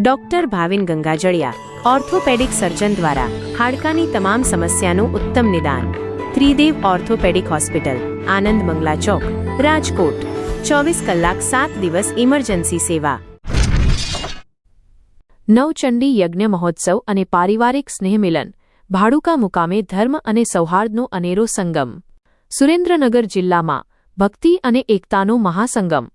Doctor Bhavin Gangajaliya, orthopaedic surgeon દ્વારા હાડકાની તમામ સમસ્યાનું ઉત્તમ નિદાન. Tridev orthopaedic hospital, Anand Mangala Chowk, Rajkot. ચોવીસ કલાક સાત દિવસ ઇમરજન્સી સેવા. નવચંડી યજ્ઞ મહોત્સવ અને પારિવારિક સ્નેહમિલન ભાડુકા મુકામે ધર્મ અને સૌહાર્દનો અનેરો સંગમ. સુરેન્દ્રનગર જિલ્લામાં ભક્તિ અને એકતાનો મહાસંગમ.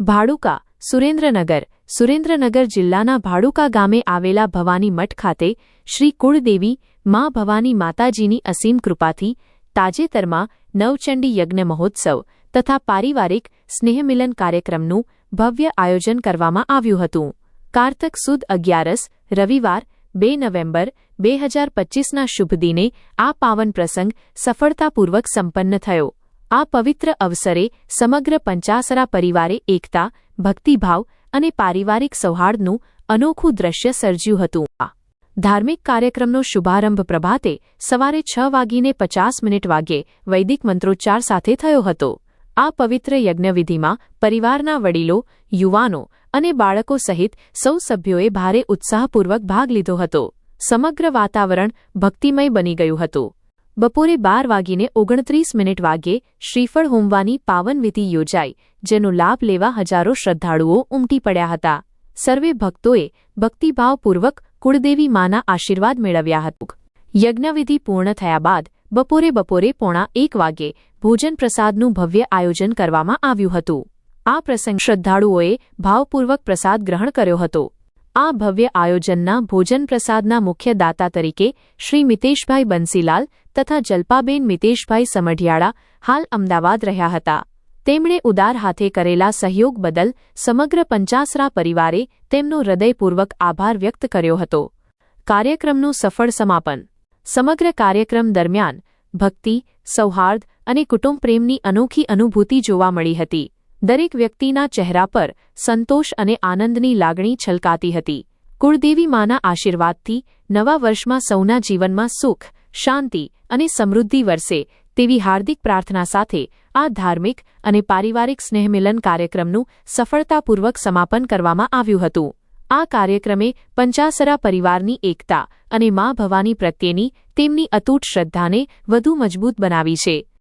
ભાડુકા સુરેન્દ્રનગર. સુરેન્દ્રનગર જિલ્લાના ભાડુકા ગામે આવેલા ભવાની મઠ ખાતે શ્રી કુળદેવી મા ભવાની માતાજીની અસીમ કૃપાથી તાજેતરમાં નવચંડી યજ્ઞ મહોત્સવ તથા પારિવારિક સ્નેહમિલન કાર્યક્રમનું ભવ્ય આયોજન કરવામાં આવ્યું હતું. કાર્તક સુદ અગિયારસ, રવિવાર, બે નવેમ્બર, બે હજાર પચ્ચીસના શુભ દિને આ પાવન પ્રસંગ સફળતાપૂર્વક સંપન્ન થયો. આ પવિત્ર અવસરે સમગ્ર પંચાસરા પરિવારે એકતા ભક્તિભાવ અને પારિવારિક સૌહાર્દનું અનોખું દ્રશ્ય સર્જ્યું હતું. આ ધાર્મિક કાર્યક્રમનો શુભારંભ પ્રભાતે સવારે છ વાગીને પચાસ મિનિટ વાગ્યે વૈદિક મંત્રોચ્ચાર સાથે થયો હતો. આ પવિત્ર યજ્ઞવિધિમાં પરિવારના વડીલો, યુવાનો અને બાળકો સહિત સૌ સભ્યોએ ભારે ઉત્સાહપૂર્વક ભાગ લીધો હતો. સમગ્ર વાતાવરણ ભક્તિમય બની ગયું હતું. બપોરે બાર વાગીને ઓગણત્રીસ મિનિટ વાગ્યે શ્રીફળ હોમવાની પાવનવિધિ યોજાઈ, જેનો લાભ લેવા હજારો શ્રદ્ધાળુઓ ઉમટી પડ્યા હતા. સર્વે ભક્તોએ ભક્તિભાવપૂર્વક કુળદેવી માના આશીર્વાદ મેળવ્યા હતા. યજ્ઞવિધિ પૂર્ણ થયા બાદ બપોરે બપોરે પોણા એક વાગ્યે ભોજન પ્રસાદનું ભવ્ય આયોજન કરવામાં આવ્યું હતું. આ પ્રસંગ શ્રદ્ધાળુઓએ ભાવપૂર્વક પ્રસાદ ગ્રહણ કર્યો હતો. આ ભવ્ય આયોજનના ભોજન પ્રસાદના મુખ્ય દાતા તરીકે શ્રી મિતેશભાઈ બંસીલાલ તથા જલ્પાબેન મિતેશભાઈ સમઢિયાળા હાલ અમદાવાદ રહ્યા હતા. તેમણે ઉદાર હાથે કરેલા સહયોગ બદલ સમગ્ર પંચાસરા પરિવારે તેમનો હૃદયપૂર્વક આભાર વ્યક્ત કર્યો હતો. કાર્યક્રમનું સફળ સમાપન. સમગ્ર કાર્યક્રમ દરમિયાન ભક્તિ, સૌહાર્દ અને કુટુંબ પ્રેમની અનોખી અનુભૂતિ જોવા મળી હતી. દરેક વ્યક્તિના ચહેરા પર સંતોષ અને આનંદની લાગણી છલકાતી હતી. કુળદેવી માના આશીર્વાદથી નવા વર્ષમાં સૌના જીવનમાં સુખ શાંતિ અને સમૃદ્ધિ વરસે તેવી હાર્દિક પ્રાર્થના સાથે આ ધાર્મિક અને પારિવારિક સ્નેહમિલન કાર્યક્રમનું સફળતાપૂર્વક સમાપન કરવામાં આવ્યું હતું. આ કાર્યક્રમે પંચાસરા પરિવારની એકતા અને મા ભવાની પ્રત્યેની તેમની અતૂટ શ્રદ્ધાને વધુ મજબૂત બનાવી છે.